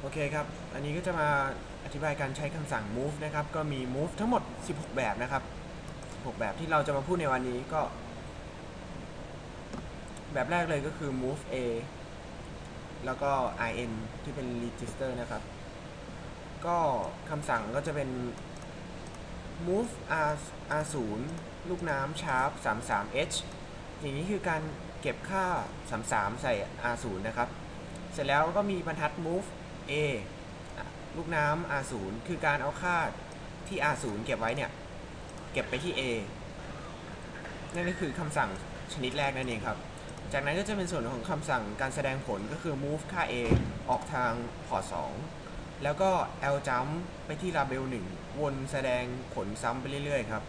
โอเคครับ อันนี้ก็จะมาอธิบายการใช้คำสั่ง move นะครับ ก็มี move ทั้งหมด 16 แบบนะครับ 16 แบบที่เราจะมาพูดในวันนี้ก็ แบบแรกเลยก็คือ move a แล้วก็ in ที่เป็น register นะครับ ก็คำสั่งก็จะเป็น move r r0 ลูกน้ำ sharp 33h อย่างนี้คือการเก็บค่า 33 ใส่ r0 นะครับ เสร็จแล้วก็มีบรรทัด move a อะลูกน้ำ r0 คือการเอาค่าที่ r0 เก็บไว้เนี่ย เก็บไปที่ a นั่นก็คือคำสั่งชนิดแรกนั่นเองครับ จากนั้นก็จะเป็นส่วนของคำสั่งการแสดงผลก็คือ move ค่า a ออกทางพอร์ต2แล้วก็ l jump ไปที่ label 1 วนแสดงผลซ้ำไปเรื่อยๆครับ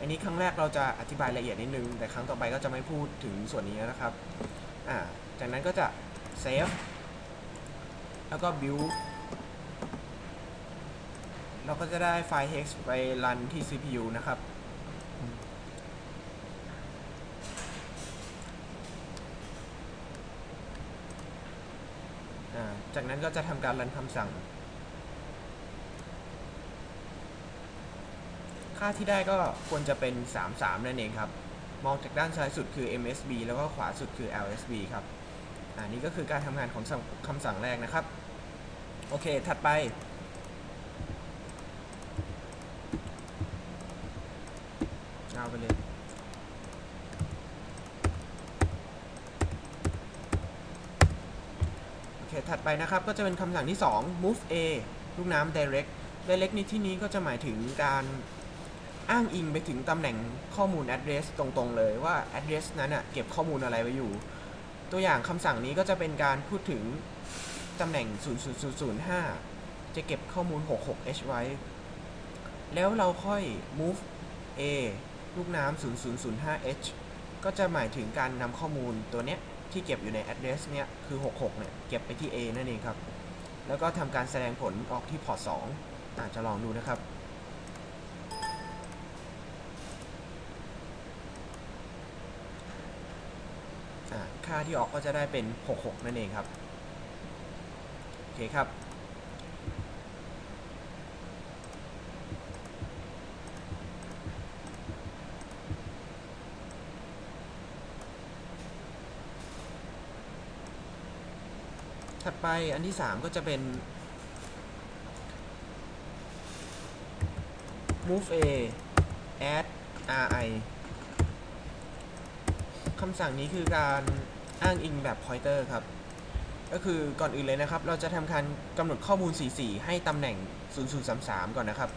อันนี้ครั้งแรกเราจะอธิบายละเอียดนิดนึง แต่ครั้งต่อไปก็จะไม่พูดถึงส่วนนี้แล้วนะครับ อ่า จากนั้นก็จะ save แล้วก็ build เราก็จะได้ไฟล์ hex ไปรันที่ CPU นะครับ จากนั้นก็จะทำการรันคำสั่ง ค่าที่ได้ก็ควรจะเป็น 33 นั่นเองครับ มองจากด้านซ้ายสุดคือ MSB แล้วก็ขวาสุดคือ LSB ครับ อันนี้ก็คือการทำงานของคำสั่งแรกนะครับ โอเค ถัดไป เอาไปเลยโอเคถัดไปนะครับ ก็จะเป็นคำสั่งที่ 2 move a ลูกน้ำ direct direct ในที่นี้ก็จะหมายถึงการอ้างอิงไปถึงตำแหน่งข้อมูล address ตรงๆ เลยว่า address นั้นอะเก็บข้อมูลอะไรไว้อยู่ ตัวอย่างคำสั่งนี้ก็จะเป็นการพูดถึง ตำแหน่ง 00005 จะเก็บข้อมูล 66h ไว้ แล้วเราค่อย move a ลูกน้ำ 0005h ก็จะหมายถึงการนำข้อมูลตัวเนี้ยที่เก็บอยู่ใน address เนี้ยคือ 66 เนี่ย เก็บไปที่ a นั่นเองครับ แล้วก็ทำการแสดงผลออกที่พอร์ต 2 อาจจะลองดูนะครับค่าที่ออกก็จะได้เป็น 66 นั่นเองครับ อเคครับ ถัดไปอันที่ 3 ก็จะเป็น move a add ri คำสั่งนี้คือการอ้างอิงแบบ pointer ครับ ก็คือก่อนอื่นเลยนะครับ เราจะทำการกำหนดข้อมูล 44 ให้ตำแหน่ง 0033 ก่อนนะครับ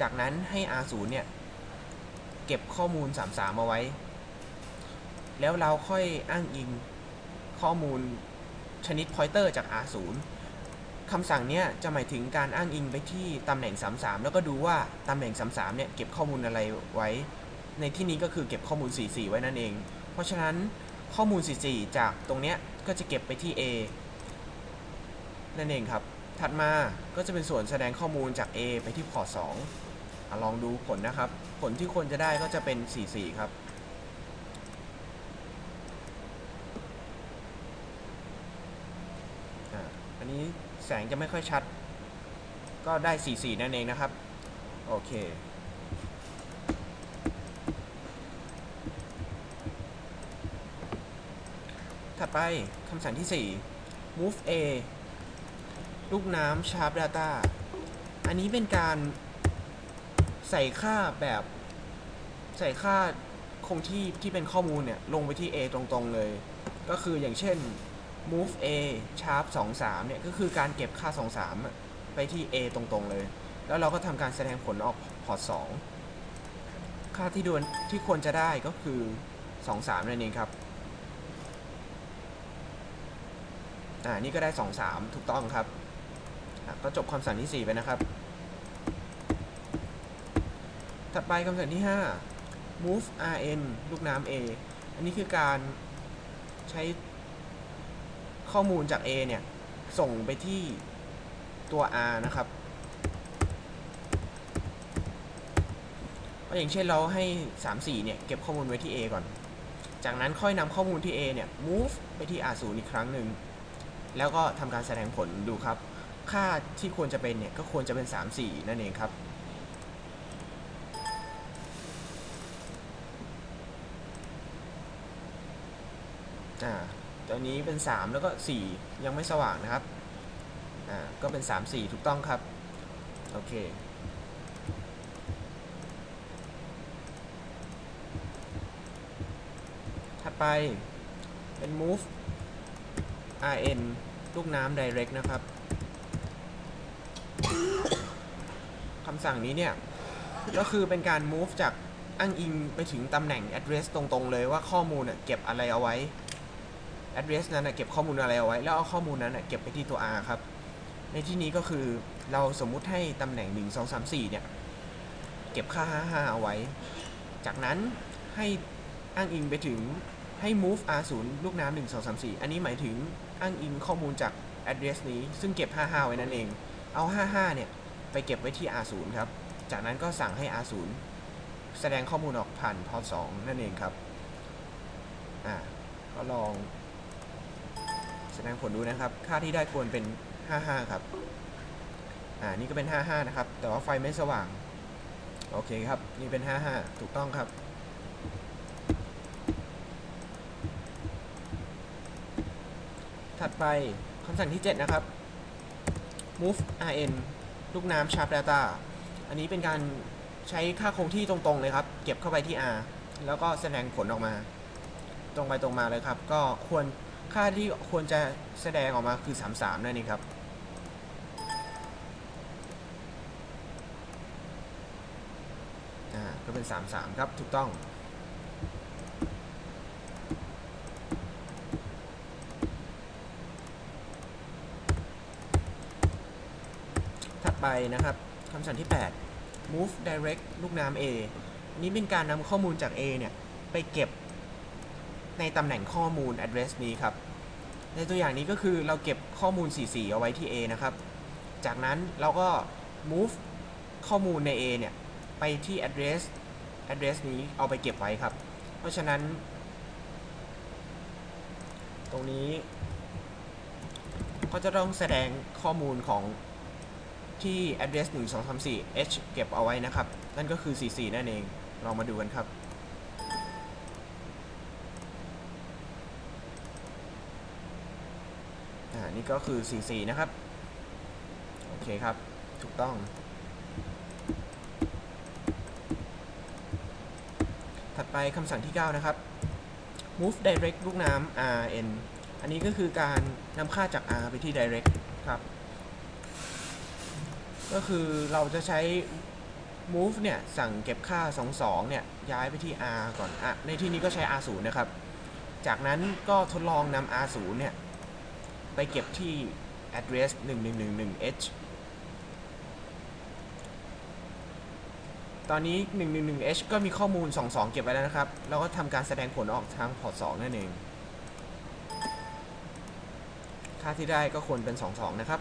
จากนั้นให้ R0 เนี่ย เก็บข้อมูล 33เอาไว้ แล้วเราค่อยอ้างอิงข้อมูลชนิด pointer จาก R0 คำสั่งเนี้ยจะหมายถึงการอ้างอิงไปที่ตำแหน่ง 33 แล้วก็ดูว่าตำแหน่ง 33 เนี่ยเก็บข้อมูลอะไรไว้ ในที่นี้ก็คือเก็บข้อมูล 44 ไว้นั่นเอง เพราะฉะนั้นข้อมูล 44 จากตรงเนี้ยก็จะเก็บไปที่ A นั่นเองครับ ถัดมาก็จะเป็นส่วนแสดงข้อมูลจาก A ไปที่พอร์ต2อลองดูผลนะครับ ผลที่ควรจะได้ก็จะเป็น 44 ครับ อันนี้แสงจะไม่ค่อยชัด ก็ได้ 44 นั่นเองนะครับ โอเคถัดไปคำสั่งที่ 4 move a ลูกน้ำ sharp data อันนี้เป็นการใส่ค่าแบบใส่ค่าคงที่ที่เป็นข้อมูลเนี่ย ลงไปที่ a ตรงๆเลย ก็คืออย่างเช่น move a sharp 23 เนี่ย ก็คือการเก็บค่า 23 ไปที่ a ตรงๆเลย แล้วเราก็ทำการแสดงผลออกพอร์ต2ค่าที่ดวนที่ควรจะได้ก็คือ 23 นั่นเองครับ อ่า นี่ก็ได้ 23 ถูกต้องครับ ก็จบคำสั่งที่ 4 ไปนะครับ ถัดไปคำสั่งที่ 5 move rn ลูกน้ำ a อันนี้คือการใช้ข้อมูลจาก A เนี่ย ส่งไปที่ตัว R นะครับก็อย่างเช่นเราให้ 3 4 เนี่ย เก็บข้อมูลไว้ที่ A ก่อน จากนั้นค่อยนำข้อมูลที่ A เนี่ย move ไปที่ R0 อีกครั้งหนึ่ง แล้วก็ทำการแสดงผลดูครับ ค่าที่ควรจะเป็นเนี่ยก็ควรจะเป็น 3 4 นั่นเองครับ อ่าตอนนี้เป็น 3 แล้วก็ 4 ยังไม่สว่างนะครับ อ่า ก็เป็น 3 4 ถูกต้องครับ โอเค ถัดไปเป็น move rn ลูกน้ำ direct นะครับำสั่งนี้เนี่ย ก็คือเป็นการ move จากอ้างอิงไปถึงตำแหน่ง address ตรงๆเลยว่าข้อมูลน่ะเก็บอะไรเอาไว้ address นั้นน่ะเก็บข้อมูลอะไรเอาไว้ แล้วเอาข้อมูลนั้นน่ะเก็บไปที่ตัว r ครับ ในที่นี้ก็คือเราสมมุติให้ตำแหน่ง 1 2 3 4 เนี่ย เก็บค่า 55 เอาไว้ จากนั้นให้อ้างอิงไปถึงให้ move r0 ลูกน้ำ1 2 3 4 อันนี้หมายถึงอ้างอิงข้อมูลจาก address นี้ซึ่งเก็บ 55 ไว้นั่นเอง เอา 55 เนี่ย ไปเก็บไว้ที่ r0 ครับ จากนั้นก็สั่งให้ r0 แสดงข้อมูลออกผ่านพอร์ต2นั่นเองครับ อ่า ก็ลอง แสดงผลดูนะครับ ค่าที่ได้ควรเป็น 55 ครับ อ่า นี่ก็เป็น 55 นะครับ แต่ว่าไฟไม่สว่าง โอเคครับ นี่เป็น 55 ถูกต้องครับถัดไปคำสั่งที่ 7 นะครับ move rn ลูกน้ำ sharp data อันนี้เป็นการใช้ค่าคงที่ตรงๆเลยครับ เก็บเข้าไปที่ r แล้วก็แสดงผลออกมา ตรงไปตรงมาเลยครับ ก็ควรค่าที่ควรจะแสดงออกมาคือ 33นั่นเองครับอ่าก็เป็น 33 ครับ ถูกต้อง ไปนะครับคำสั่งที่ 8 move direct ลูกน้ำ A นนี้เป็นการนำข้อมูลจาก A เนี่ย ไปเก็บในตำแหน่งข้อมูล address นี้ครับ ในตัวอย่างนี้ก็คือเราเก็บข้อมูล 44 เอาไว้ที่ A นะครับ จากนั้นเราก็ move ข้อมูลใน A เนี่ย ไปที่ address address นี้เอาไปเก็บไว้ครับ เพราะฉะนั้น ตรงนี้ ก็จะต้องแสดงข้อมูลของ ที่ address 1 2 3 4 h เก็บเอาไว้นะครับ นั่นก็คือ44นั่นเอง ลองมาดูกันครับ อ่า นี่ก็คือ44นะครับ โอเคครับ ถูกต้อง ถัดไปคำสั่งที่ 9 นะครับ move direct ลูกน้ำ rn อันนี้ก็คือการนำค่าจาก r ไปที่ direct ก็คือเราจะใช้ move เนี่ย สั่งเก็บค่า 22 เนี่ย ย้ายไปที่ r ก่อนอะในที่นี้ก็ใช้ r0 นะครับ จากนั้นก็ทดลองนำ r0 เนี่ย ไปเก็บที่ address 1111h ตอนนี้ 111h ก็มีข้อมูล 22 เก็บไว้แล้วนะครับ เราก็ทำการแสดงผลออกทางพอร์ต 2 นั่นเอง ค่าที่ได้ก็ควรเป็น 22 นะครับ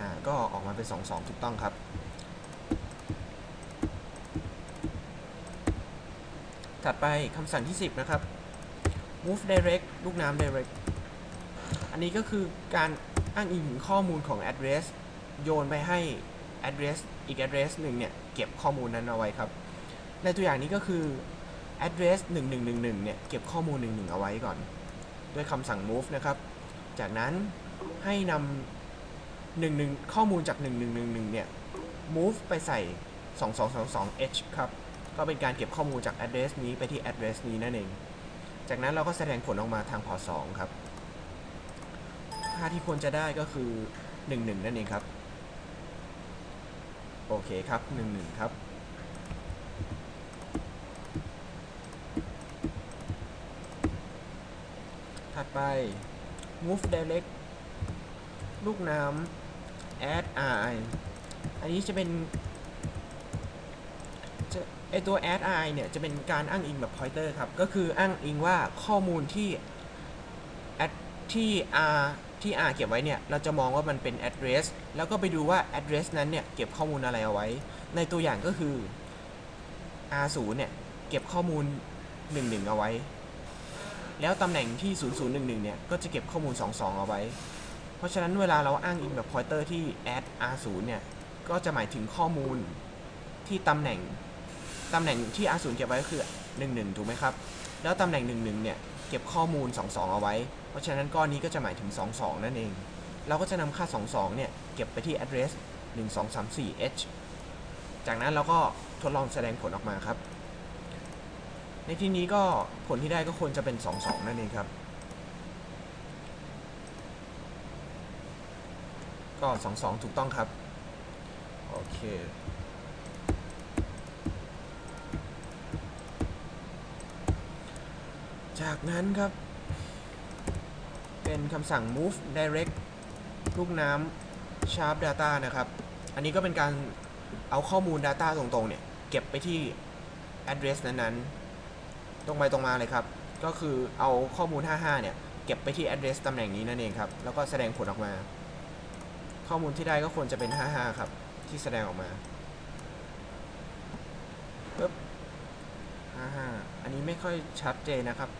อ่าก็ออกมาเป็น 22 ถูกต้องครับ ถัดไปคำสั่งที่ 10 นะครับ move direct ลูกน้ำ direct อันนี้ก็คือการอ้างอิงถึงข้อมูลของ address โยนไปให้ address อีก address หนึ่งเนี่ย เก็บข้อมูลนั้นเอาไว้ครับ ในตัวอย่างนี้ก็คือ address 1111 เนี่ย เก็บข้อมูล 11 เอาไว้ก่อน ด้วยคำสั่ง move นะครับ จากนั้นให้นำ 11ข้อมูลจาก 1111 เนี่ย move ไปใส่ 2222h ครับ ก็เป็นการเก็บข้อมูลจาก address นี้ไปที่ address นี้นั่นเอง จากนั้นเราก็แสดงผลออกมาทางพอร์ต2ครับ ค่าที่ควรจะได้ก็คือ 11 นั่นเองครับ โอเคครับ 11 ครับ ถัดไป move direct ลูกน้ำ add i อันนี้จะเป็นจะไอตัว add i เนี่ยจะเป็นการอ้างอิงแบบ pointer ครับ ก็คืออ้างอิงว่าข้อมูลที่ add ที่ r ที่ r เก็บไว้เนี่ย เราจะมองว่ามันเป็น address แล้วก็ไปดูว่า address นั้นเนี่ย เก็บข้อมูลอะไรเอาไว้ ในตัวอย่างก็คือ r0 เนี่ย เก็บข้อมูล 11 เอาไว้ แล้วตำแหน่งที่ 0011 เนี่ย ก็จะเก็บข้อมูล 22 เอาไว้ เพราะฉะนั้นเวลาเราอ้างอิงแบบ pointer ที่ add r0 เนี่ย ก็จะหมายถึงข้อมูลที่ตำแหน่งตำแหน่งที่ r0 เก็บไว้ก็คือ 11 ถูกไหมครับ แล้วตำแหน่ง 11 เนี่ย เก็บข้อมูล 22 เอาไว้ เพราะฉะนั้นก้อนนี้ก็จะหมายถึง 22 นั่นเอง เราก็จะนำค่า 22 เนี่ย เก็บไปที่ address 1234h จากนั้นเราก็ทดลองแสดงผลออกมาครับ ในที่นี้ก็ผลที่ได้ก็ควรจะเป็น 22 นั่นเองครับ ก็22ถูกต้องครับ โอเค จากนั้นครับ เป็นคำสั่ง move direct ลูกน้ำ sharp data นะครับ อันนี้ก็เป็นการเอาข้อมูล data ตรงๆ เนี่ย เก็บไปที่ address นั้นๆ ตรงไปตรงมาเลยครับ ก็คือเอาข้อมูล 55 เนี่ย เก็บไปที่ address ตำแหน่งนี้นั่นเองครับ แล้วก็แสดงผลออกมา ข้อมูลที่ได้ก็ควรจะเป็น 55 ครับ ที่แสดงออกมาปึ๊บ55 อันนี้ไม่ค่อยชัดเจนนะครับ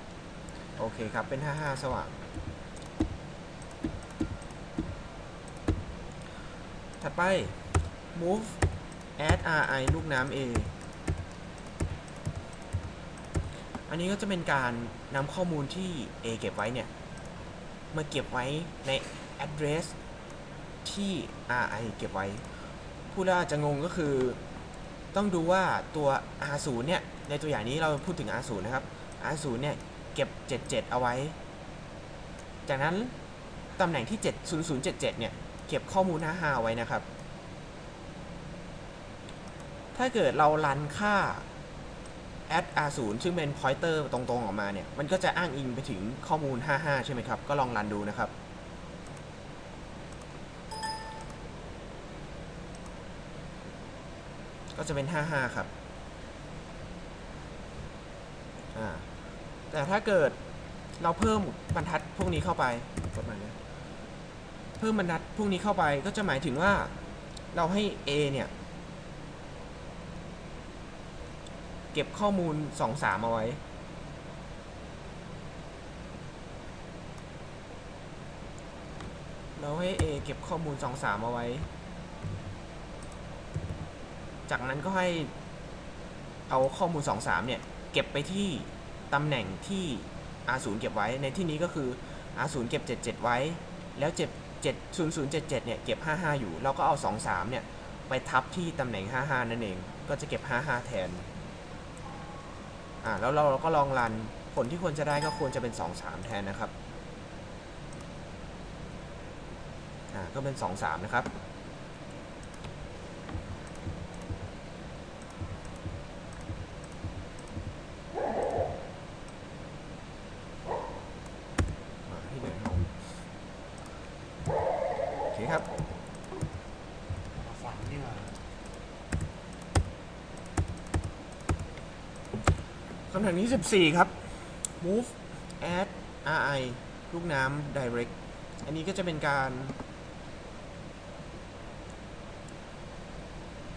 โอเคครับ เป็น 55 สว่าง ถัดไป move add ri ลูกน้ำ a อันนี้ก็จะเป็นการนำข้อมูลที่ a เก็บไว้เนี่ย มาเก็บไว้ใน address ที่ ri เก็บไว้ ผู้แล้วอาจจะงงก็คือ ต้องดูว่าตัว r0 เนี่ย ในตัวอย่างนี้เราพูดถึง r0 นะครับ r0 เนี่ย เก็บ 77 เอาไว้ จากนั้นตำแหน่งที่ 70077 เนี่ย เก็บข้อมูล55เอาไว้นะครับ ถ้าเกิดเรารันค่า add r0 ซึ่งเป็น pointer ตรงๆ ออกมาเนี่ย มันก็จะอ้างอิงไปถึงข้อมูล 55 ใช่ไหมครับ ก็ลองรันดูนะครับ ก็จะเป็น 55 ครับแต่ถ้าเกิดเราเพิ่มบรรทัดพวกนี้เข้าไปกดมาเนี่ยเพิ่มบรรทัดพวกนี้เข้าไปก็จะหมายถึงว่าเราให้ A เนี่ยเก็บข้อมูล 2 3 เอาไว้ เราให้ A เก็บข้อมูล 2 3 เอาไว้ จากนั้นก็ให้เอาข้อมูล 2 3 เนี่ย เก็บไปที่ตำแหน่งที่ R0 เก็บไว้ ในที่นี้ก็คือ R0 เก็บ 77 ไว้ แล้ว7 7077 เนี่ย เก็บ 55 อยู่ เราก็เอา 23 เนี่ย ไปทับที่ตำแหน่ง 55 นั่นเอง ก็จะเก็บ 55 แทน อ่า แล้วเราก็ลองรัน ผลที่ควรจะได้ก็ควรจะเป็น 23 แทนนะครับ อ่า ก็เป็น 23 นะครับ มาที่เดินห้องโอเคครับ ฝันนี่หว่า คำถา มที่ 14 ครับ move add ri ลูกน้ำ direct อันนี้ก็จะเป็นการ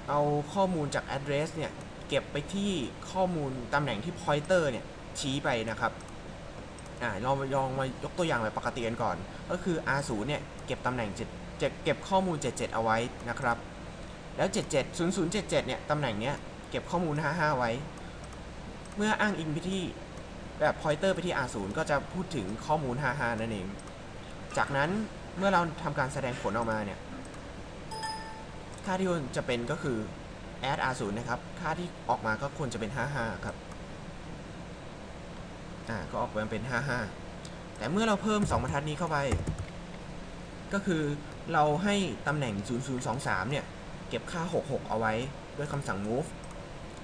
เอาข้อมูลจาก address เนี่ย เก็บไปที่ข้อมูลตำแหน่งที่ pointer เนี่ย ชี้ไปนะครับอ่าเราลองมายกตัวอย่างแบบปกติกันก่อน ก็คือ R0 เนี่ย เก็บตำแหน่ง7จะเก็บข้อมูล 77 เอาไว้นะครับ แล้ว 77 0077 เนี่ย ตำแหน่งเนี้ย เก็บข้อมูล 55 ไว้ เมื่ออ้างอิงไปที่แบบ pointer ไปที่ R0 ก็จะพูดถึงข้อมูล55นั่นเอง จากนั้นเมื่อเราทำการแสดงผลออกมาเนี่ย ค่าที่ควรจะเป็นก็คือ add R0 นะครับ ค่าที่ออกมาก็ควรจะเป็น55ครับ อ่า ก็ออกมาเป็น55แต่เมื่อเราเพิ่ม 2บรรทัดนี้เข้าไป ก็คือเราให้ตำแหน่ง 0023 เนี่ย เก็บค่า 66 เอาไว้ด้วยคำสั่ง move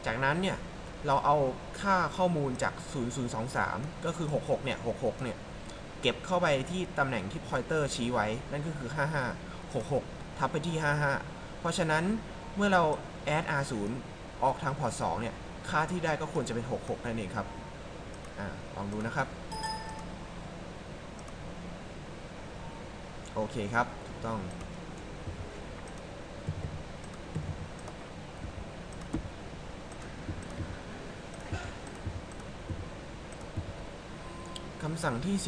จากนั้นเนี่ย เราเอาค่าข้อมูลจาก 0023 ก็คือ 66 เนี่ย 66 เนี่ย เก็บเข้าไปที่ตำแหน่งที่ pointer ชี้ไว้ นั่นก็คือ 55 66 ทับไปที่ 55 เพราะฉะนั้นเมื่อเรา add r0 ออกทางพอร์ต 2 เนี่ย ค่าที่ได้ก็ควรจะเป็น 66 นั่นเองครับ อ่า ลองดูนะครับ โอเคครับ ถูกต้อง คำสั่งที่15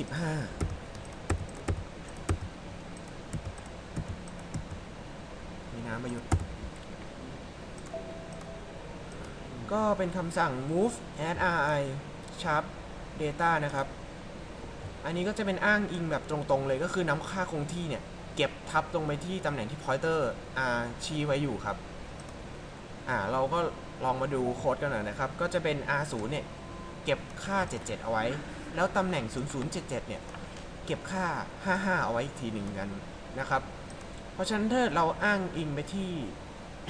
น้ำประยุทธ์ก็เป็นคำสั่ง move add ri sharp data นะครับ อันนี้ก็จะเป็นอ้างอิงแบบตรงๆเลยก็คือนำค่าคงที่เนี่ย เก็บทับตรงไปที่ตำแหน่งที่ pointer r ชี้ไว้อยู่ครับ อ่าเราก็ลองมาดูโค้ดกันหน่อยนะครับ ก็จะเป็น r 0เนี่ย เก็บค่า 77 เอาไว้ แล้วตำแหน่ง 0077 เนี่ย เก็บค่า 55 เอาไว้อีกทีหนึ่งกันนะครับ เพราะฉะนั้นถ้าเราอ้างอิงไปที่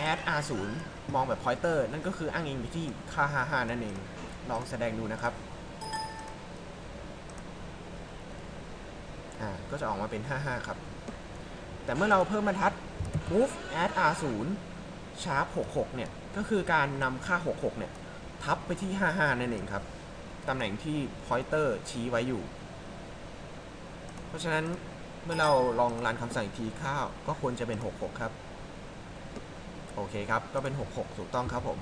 add r 0 มองแบบ pointer นั่นก็คืออ้างอิงไปที่ค่า 55 นั่นเอง ลองแสดงดูนะครับ อ่า ก็จะออกมาเป็น 55 ครับ แต่เมื่อเราเพิ่มบรรทัด move add r 0 sharp 66 เนี่ย ก็คือการนำค่า 66 เนี่ย ทับไปที่ 55 นั่นเองครับ ตำแหน่งที่ pointer ชี้ไว้อยู่ เพราะฉะนั้นเมื่อเราลองรันคำสั่งอีกทีค่าวก็ควรจะเป็น 66 ครับ โอเคครับ ก็เป็น 66 ถูกต้องครับผม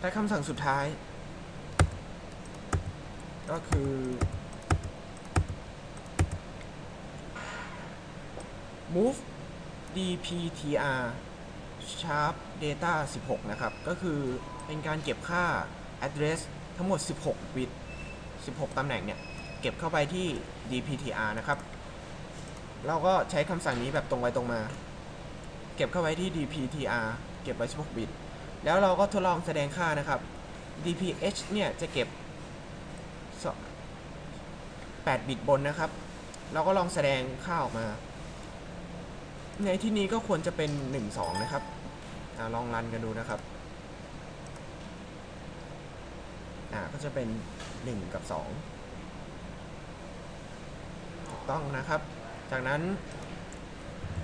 และคำสั่งสุดท้าย ก็คือ move dptr sharp data 16 นะครับ ก็คือเป็นการเก็บค่า address ทั้งหมด 16 บิต 16 ตำแหน่งเนี่ย เก็บเข้าไปที่ dptr นะครับ เราก็ใช้คำสั่งนี้แบบตรงไปตรงมา เก็บเข้าไว้ที่ dptr เก็บไว้ 16 บิต แล้วเราก็ทดลองแสดงค่านะครับ dph เนี่ยจะเก็บ 8 บิตบนนะครับ เราก็ลองแสดงค่าออกมา ในที่นี้ก็ควรจะเป็น 1 2 นะครับอลองรันกันดูนะครับก็จะเป็น 1 กับ 2 ถูกต้องนะครับ จากนั้น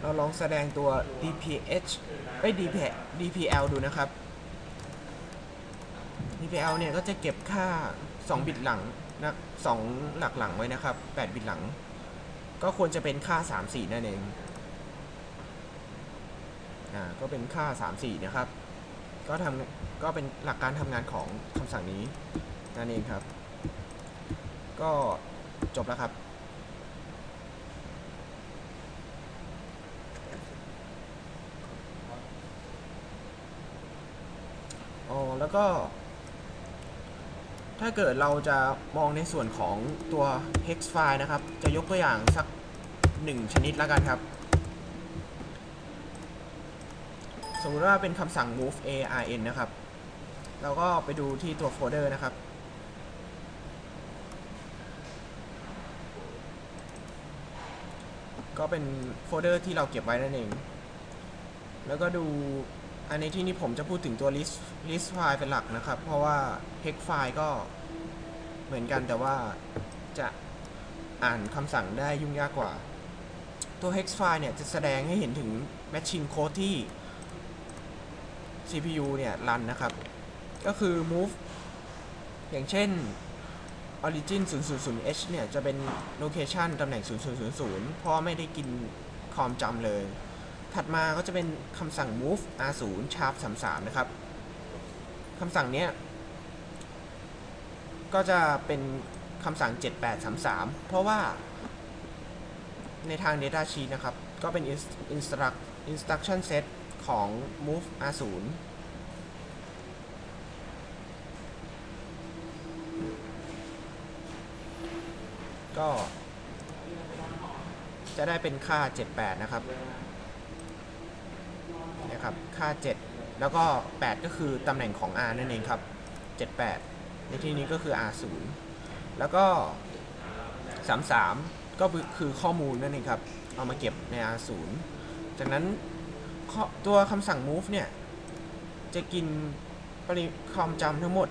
เราลองแสดงตัว dph เอ้ย dp dpl ดูนะครับ dpl เนี่ยก็จะเก็บค่า 2 บิตหลังนะ2หลักหลังไว้นะครับ 8 บิตหลัง ก็ควรจะเป็นค่า 3 4 นั่นเอง อ่าก็เป็นค่า 3 4นะครับ ก็ทำก็เป็นหลักการทำงานของคำสั่งนี้นั่นเองครับ ก็จบแล้วครับอ๋อแล้วก็ถ้าเกิดเราจะมองในส่วนของตัว hex file นะครับ จะยกตัวอย่างสักหนึ่งชนิดแล้วกันครับ สมมติว่าเป็นคำสั่ง move arn นะครับ เราก็ไปดูที่ตัวโฟลเดอร์นะครับ ก็เป็นโฟลเดอร์ที่เราเก็บไว้นั่นเอง แล้วก็ดูอันนี้ที่นี่ผมจะพูดถึงตัว list list file เป็นหลักนะครับ เพราะว่า hex file ก็เหมือนกันแต่ว่าจะอ่านคำสั่งได้ยุ่งยากกว่า ตัว hex file เนี่ยจะแสดงให้เห็นถึง matching code ที่ CPU เนี่ยรันนะครับ ก็คือ move อย่างเช่น origin 000h เนี่ยจะเป็น location ตำแหน่ง 0000 เพราะไม่ได้กินคอมจำเลย ถัดมาก็จะเป็นคำสั่ง move r0 sharp 33 นะครับคำสั่งเนี้ยก็จะเป็นคำสั่ง 7833 เพราะว่าในทาง data sheet นะครับ ก็เป็น instruct instruction set ของ move r0 ก็ จะได้เป็นค่า 78 นะครับนะครับ ค่า 7 แล้วก็ 8 ก็คือตำแหน่งของ R นั่นเองครับ 78 ในที่นี้ก็คือ R0 แล้วก็ 33 ก็คือข้อมูลนั่นเองครับ เอามาเก็บใน R0 จากนั้น ตัวคำสั่ง move เนี่ย จะกินปริความจำทั้งหมด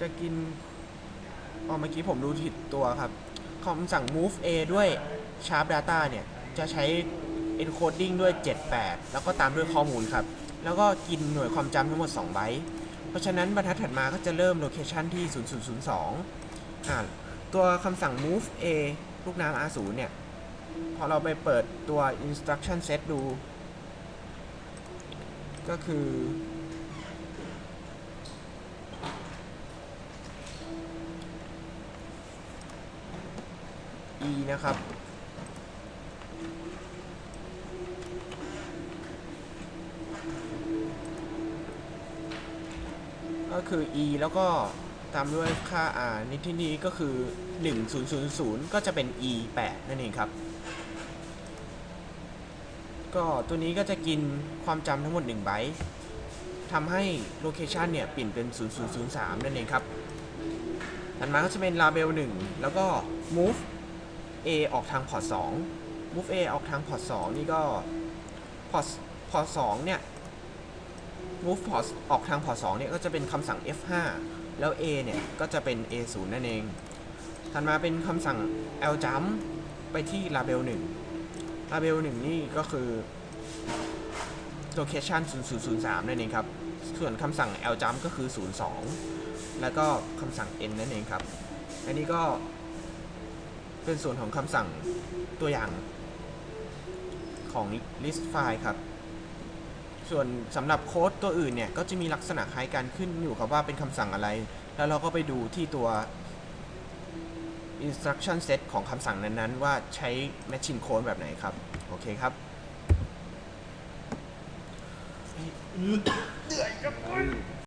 จะกินอ๋อเมื่อกี้ผมดูผิดตัวครับคำสั่ง move a ด้วย sharp data เนี่ย จะใช้ encoding ด้วย 78 แล้วก็ตามด้วยข้อมูลครับ แล้วก็กินหน่วยความจำทั้งหมด 2 ไบต์ เพราะฉะนั้นบรรทัดถัดมาก็จะเริ่ม location ที่ 0002อ่าตัวคำสั่ง move a ลูกน้ำ r0 เนี่ย พอเราไปเปิดตัว instruction set ดู ก็คือ e นะครับ ก็คือ e แล้วก็ตามด้วยค่า r ในที่นี้ก็คือ 1000 ก็จะเป็น e 8นั่นเองครับ ก็ตัวนี้ก็จะกินความจำทั้งหมด1ไบต์ทำให้โลเคชันเนี่ยเปลี่ยนเป็น 0003 นั่นเองครับถัดมาก็จะเป็น label 1 แล้วก็ move a ออกทางพอร์ต2 move a ออกทางพอร์ต2นี่ก็พอร์ตพอร์ต2เนี่ย move port ออกทางพอร์ต2เนี่ยก็จะเป็นคำสั่ง F5 แล้ว A เนี่ย ก็จะเป็น A0 นั่นเอง ถัดมาเป็นคำสั่ง L jump ไปที่ label 1 label 1 นี่ก็คือ location 0003 นั่นเองครับ ส่วนคำสั่ง L jump ก็คือ 02 แล้วก็คำสั่ง N นั่นเองครับ อันนี้ก็เป็นส่วนของคำสั่งตัวอย่างของ list file ครับ ส่วนสำหรับโค้ดตัวอื่นเนี่ยก็จะมีลักษณะคล้ายกันขึ้นอยู่กับว่าเป็นคำสั่งอะไร แล้วเราก็ไปดูที่ตัว instruction set ของคำสั่งนั้นๆ ว่าใช้ machine code แบบไหนครับ โอเคครับ